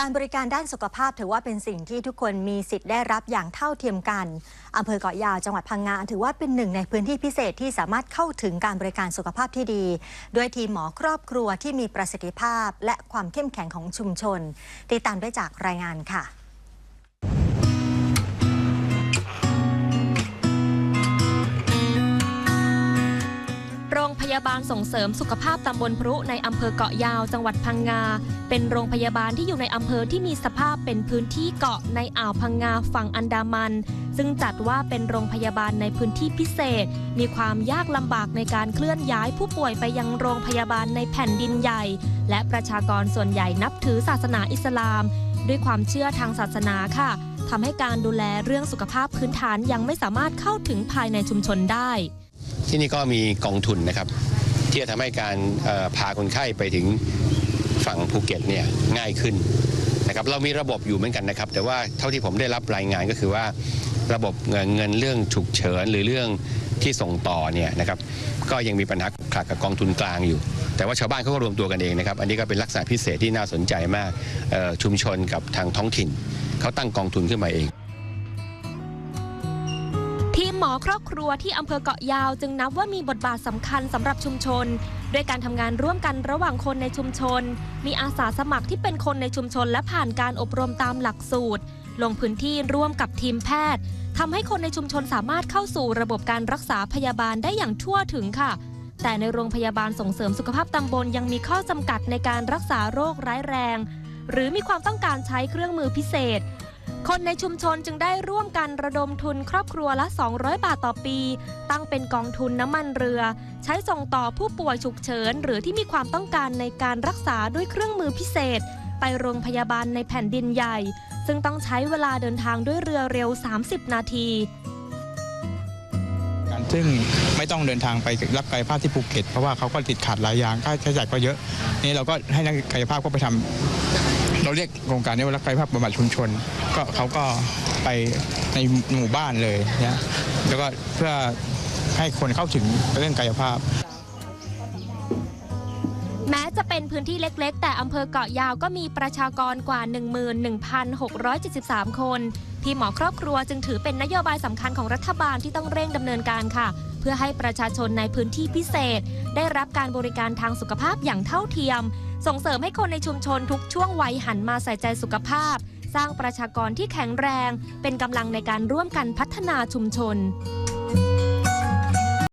การบริการด้านสุขภาพถือว่าเป็นสิ่งที่ทุกคนมีสิทธิ์ได้รับอย่างเท่าเทียมกัน อำเภอเกาะยาวจังหวัดพังงาถือว่าเป็นหนึ่งในพื้นที่พิเศษที่สามารถเข้าถึงการบริการสุขภาพที่ดี ด้วยทีมหมอครอบครัวที่มีประสิทธิภาพ และความเข้มแข็งของชุมชน ติดตามได้จากรายงานค่ะ ยาบาลส่งเสริมสุขภาพตำบลพรุในอำเภอเกาะยาวจังหวัดพังงา เป็นโรงพยาบาลที่อยู่ในอำเภอที่มีสภาพเป็นพื้นที่เกาะในอ่าวพังงาฝั่งอันดามัน ซึ่งจัดว่าเป็นโรงพยาบาลในพื้นที่พิเศษ มีความยากลำบากในการเคลื่อนย้ายผู้ป่วยไปยังโรงพยาบาลในแผ่นดินใหญ่ และประชากรส่วนใหญ่นับถือศาสนาอิสลาม ด้วยความเชื่อทางศาสนาค่ะทำให้การดูแลเรื่องสุขภาพพื้นฐานยังไม่สามารถเข้าถึงภายในชุมชนได้ ที่นี่ก็มีกองทุนนะครับ ที่จะทำให้การพาคนไข้ไปถึงฝั่งภูเก็ตเนี่ยง่ายขึ้นนะครับเรามีระบบอยู่เหมือนกันนะครับ แต่ว่าเท่าที่ผมได้รับรายงานก็คือว่าระบบเงินเงินเรื่องฉุกเฉินหรือเรื่องที่ส่งต่อเนี่ยนะครับก็ยังมีปัญหาขลักกับกองทุนกลางอยู่ แต่ว่าชาวบ้านเขาก็รวมตัวกันเองนะครับ อันนี้ก็เป็นลักษณะพิเศษที่น่าสนใจมากชุมชนกับทางท้องถิ่นเขาตั้งกองทุนขึ้นมาเอง หมอครอบครัวที่อำเภอเกาะยาวจึงนับว่ามีบทบาทสำคัญสำหรับชุมชน ด้วยการทำงานร่วมกันระหว่างคนในชุมชน มีอาสาสมัครที่เป็นคนในชุมชนและผ่านการอบรมตามหลักสูตร ลงพื้นที่ร่วมกับทีมแพทย์ทำให้คนในชุมชนสามารถเข้าสู่ระบบการรักษาพยาบาลได้อย่างทั่วถึงค่ะ แต่ในโรงพยาบาลส่งเสริมสุขภาพตำบลยังมีข้อจำกัดในการรักษาโรคร้ายแรง หรือมีความต้องการใช้เครื่องมือพิเศษ คนในชุมชนจึงได้ร่วมกันระดมทุนครอบครัวละ 200 บาทต่อปี ตั้งเป็นกองทุนน้ำมันเรือ ใช้ส่งต่อผู้ป่วยฉุกเฉิน หรือที่มีความต้องการในการรักษาด้วยเครื่องมือพิเศษ ไปโรงพยาบาลในแผ่นดินใหญ่ ซึ่งต้องใช้เวลาเดินทางด้วยเรือเร็ว 30 นาทีการซึ่งไม่ต้องเดินทางไปรับกายภาพที่ภูเก็ตเพราะว่าเขาก็ติดขัดหลายอย่างค่าใช้จ่ายก็เยอะนี่เราก็ให้นักกายภาพก็ไปทำ เราเรียกโครงการนี้ว่ารับกายภาพบำบัดชุมชนก็เขาก็ไปในหมู่บ้านเลยนะแล้วก็เพื่อให้คนเข้าถึงเรื่องกายภาพแม้จะเป็นพื้นที่เล็กๆ แต่อำเภอเกาะยาวก็มีประชากรกว่า 11,673 คน ที่หมอครอบครัวจึงถือเป็นนโยบายสำคัญของรัฐบาลที่ต้องเร่งดำเนินการค่ะ เพื่อให้ประชาชนในพื้นที่พิเศษ ได้รับการบริการทางสุขภาพอย่างเท่าเทียม ส่งเสริมให้คนในชุมชนทุกช่วงวัยหันมาใส่ใจสุขภาพ สร้างประชากรที่แข็งแรง เป็นกำลังในการร่วมกันพัฒนาชุมชน